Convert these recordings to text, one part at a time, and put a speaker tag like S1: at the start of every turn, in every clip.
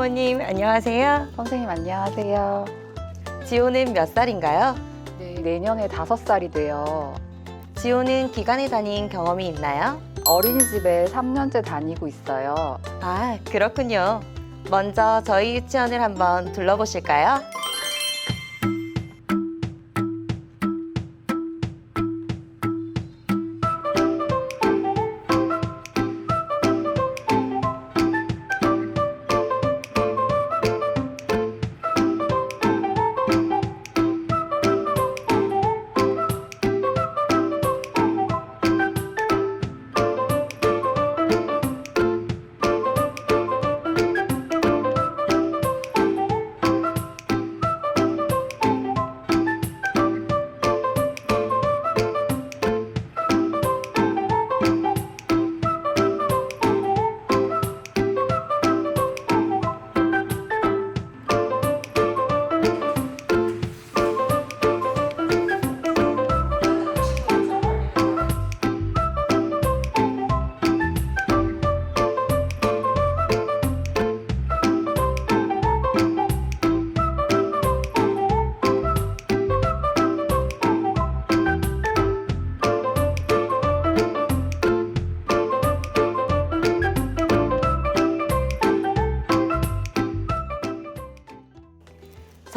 S1: 학부모님 안녕하세요.
S2: 선생님 안녕하세요.
S1: 지호는 몇 살인가요?
S2: 네, 내년에 다섯 살이 돼요.
S1: 지호는 기간에 다닌 경험이 있나요?
S2: 어린이집에 3년째 다니고 있어요.
S1: 아, 그렇군요. 먼저 저희 유치원을 한번 둘러보실까요?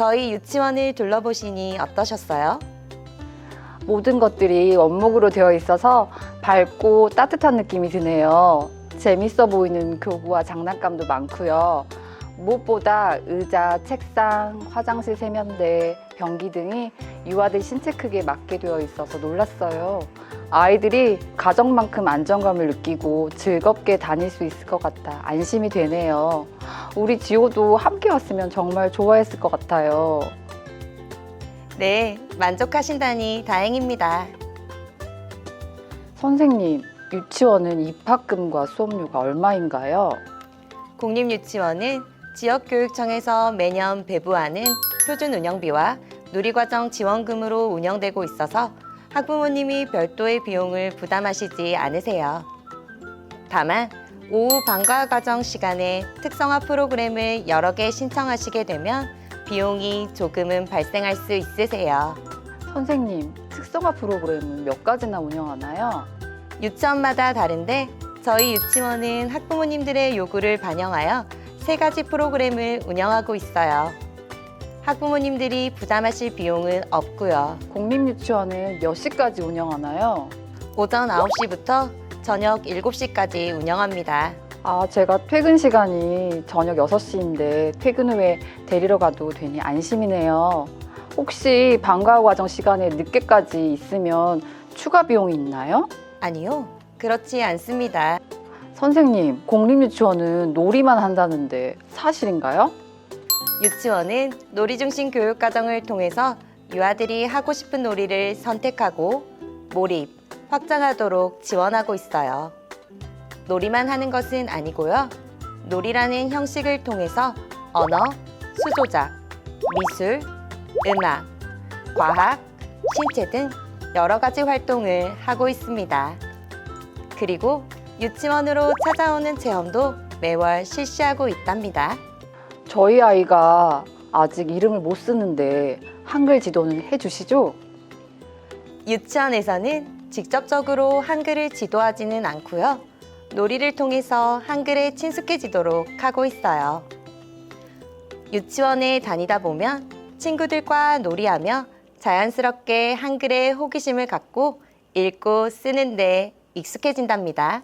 S1: 저희 유치원을 둘러보시니 어떠셨어요?
S2: 모든 것들이 원목으로 되어 있어서 밝고 따뜻한 느낌이 드네요. 재밌어 보이는 교구와 장난감도 많고요. 무엇보다 의자, 책상, 화장실 세면대, 변기 등이 유아들 신체 크기에 맞게 되어 있어서 놀랐어요. 아이들이 가정만큼 안정감을 느끼고 즐겁게 다닐 수 있을 것 같아 안심이 되네요. 우리 지호도 함께 왔으면 정말 좋아했을 것 같아요.
S1: 네, 만족하신다니 다행입니다.
S2: 선생님, 유치원은 입학금과 수업료가 얼마인가요?
S1: 공립유치원은 지역교육청에서 매년 배부하는 표준 운영비와 누리과정 지원금으로 운영되고 있어서 학부모님이 별도의 비용을 부담하시지 않으세요. 다만 오후 방과 과정 시간에 특성화 프로그램을 여러 개 신청하시게 되면 비용이 조금은 발생할 수 있으세요.
S2: 선생님, 특성화 프로그램은 몇 가지나 운영하나요?
S1: 유치원마다 다른데 저희 유치원은 학부모님들의 요구를 반영하여 세 가지 프로그램을 운영하고 있어요. 학부모님들이 부담하실 비용은 없고요.
S2: 공립유치원은 몇 시까지 운영하나요?
S1: 오전 9시부터 저녁 7시까지 운영합니다.
S2: 아, 제가 퇴근 시간이 저녁 6시인데 퇴근 후에 데리러 가도 되니 안심이네요. 혹시 방과 후 과정 시간에 늦게까지 있으면 추가 비용이 있나요?
S1: 아니요, 그렇지 않습니다.
S2: 선생님, 공립유치원은 놀이만 한다는데 사실인가요?
S1: 유치원은 놀이 중심 교육 과정을 통해서 유아들이 하고 싶은 놀이를 선택하고 몰입, 확장하도록 지원하고 있어요. 놀이만 하는 것은 아니고요. 놀이라는 형식을 통해서 언어, 수조작, 미술, 음악, 과학, 신체 등 여러 가지 활동을 하고 있습니다. 그리고 유치원으로 찾아오는 체험도 매월 실시하고 있답니다.
S2: 저희 아이가 아직 이름을 못 쓰는데 한글 지도는 해주시죠?
S1: 유치원에서는 직접적으로 한글을 지도하지는 않고요. 놀이를 통해서 한글에 친숙해지도록 하고 있어요. 유치원에 다니다 보면 친구들과 놀이하며 자연스럽게 한글에 호기심을 갖고 읽고 쓰는데 익숙해진답니다.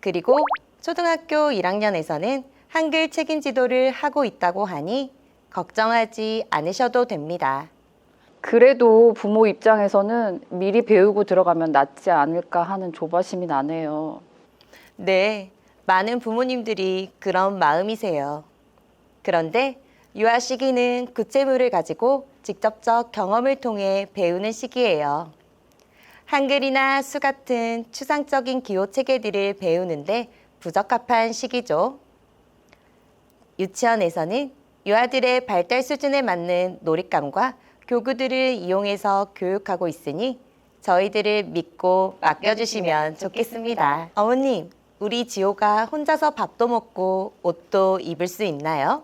S1: 그리고 초등학교 1학년에서는 한글 책임 지도를 하고 있다고 하니 걱정하지 않으셔도 됩니다.
S2: 그래도 부모 입장에서는 미리 배우고 들어가면 낫지 않을까 하는 조바심이 나네요.
S1: 네, 많은 부모님들이 그런 마음이세요. 그런데 유아 시기는 구체물을 가지고 직접적 경험을 통해 배우는 시기예요. 한글이나 수 같은 추상적인 기호 체계들을 배우는데 부적합한 시기죠. 유치원에서는 유아들의 발달 수준에 맞는 놀잇감과 교구들을 이용해서 교육하고 있으니 저희들을 믿고 맡겨주시면 좋겠습니다. 어머님, 우리 지호가 혼자서 밥도 먹고 옷도 입을 수 있나요?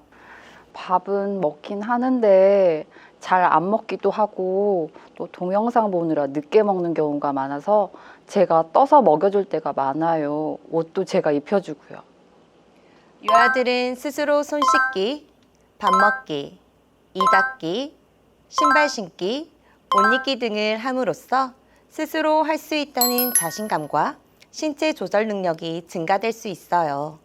S2: 밥은 먹긴 하는데 잘 안 먹기도 하고 또 동영상 보느라 늦게 먹는 경우가 많아서 제가 떠서 먹여줄 때가 많아요. 옷도 제가 입혀주고요.
S1: 유아들은 스스로 손 씻기, 밥 먹기, 이 닦기, 신발 신기, 옷 입기 등을 함으로써 스스로 할 수 있다는 자신감과 신체 조절 능력이 증가될 수 있어요.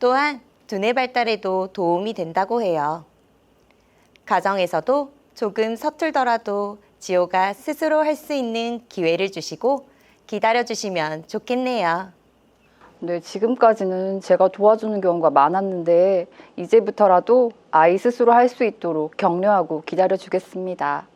S1: 또한 두뇌 발달에도 도움이 된다고 해요. 가정에서도 조금 서툴더라도 지호가 스스로 할 수 있는 기회를 주시고 기다려 주시면 좋겠네요.
S2: 네, 지금까지는 제가 도와주는 경우가 많았는데 이제부터라도 아이 스스로 할 수 있도록 격려하고 기다려 주겠습니다.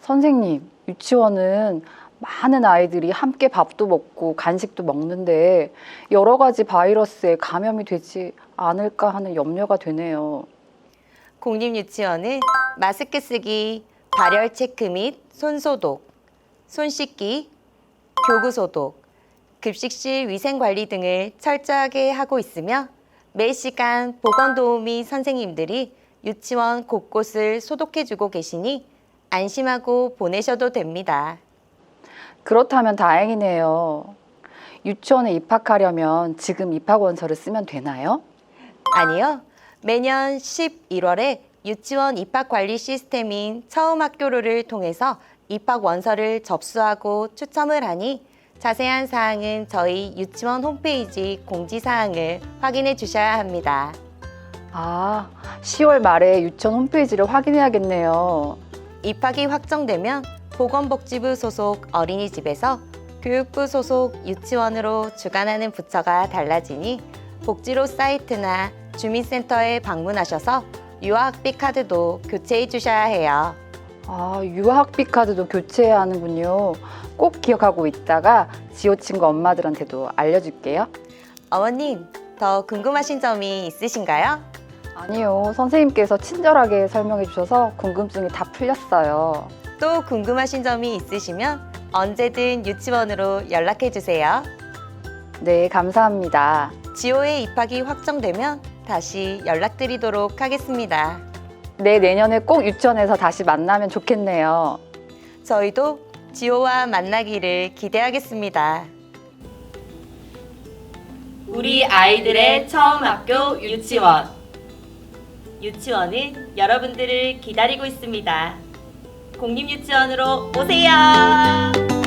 S2: 선생님, 유치원은 많은 아이들이 함께 밥도 먹고 간식도 먹는데 여러 가지 바이러스에 감염이 되지 않을까 하는 염려가 되네요.
S1: 공립유치원은 마스크 쓰기, 발열 체크 및 손 소독, 손 씻기, 교구 소독, 급식실 위생 관리 등을 철저하게 하고 있으며 매 시간 보건 도우미 선생님들이 유치원 곳곳을 소독해주고 계시니 안심하고 보내셔도 됩니다.
S2: 그렇다면 다행이네요. 유치원에 입학하려면 지금 입학 원서를 쓰면 되나요?
S1: 아니요. 매년 11월에 유치원 입학 관리 시스템인 처음 학교로를 통해서 입학 원서를 접수하고 추첨을 하니 자세한 사항은 저희 유치원 홈페이지 공지사항을 확인해 주셔야 합니다.
S2: 아, 10월 말에 유치원 홈페이지를 확인해야겠네요.
S1: 입학이 확정되면 보건복지부 소속 어린이집에서 교육부 소속 유치원으로 주관하는 부처가 달라지니 복지로 사이트나 주민센터에 방문하셔서 유아학비 카드도 교체해 주셔야 해요.
S2: 아, 유아학비 카드도 교체해야 하는군요. 꼭 기억하고 있다가 지호 친구 엄마들한테도 알려줄게요.
S1: 어머님, 더 궁금하신 점이 있으신가요?
S2: 아니요, 선생님께서 친절하게 설명해 주셔서 궁금증이 다 풀렸어요.
S1: 또 궁금하신 점이 있으시면 언제든 유치원으로 연락해 주세요.
S2: 네, 감사합니다.
S1: 지호의 입학이 확정되면 다시 연락드리도록 하겠습니다.
S2: 네, 내년에 꼭 유치원에서 다시 만나면 좋겠네요.
S1: 저희도 지호와 만나기를 기대하겠습니다. 우리 아이들의 처음 학교 유치원. 유치원은 여러분들을 기다리고 있습니다. 공립유치원으로 오세요.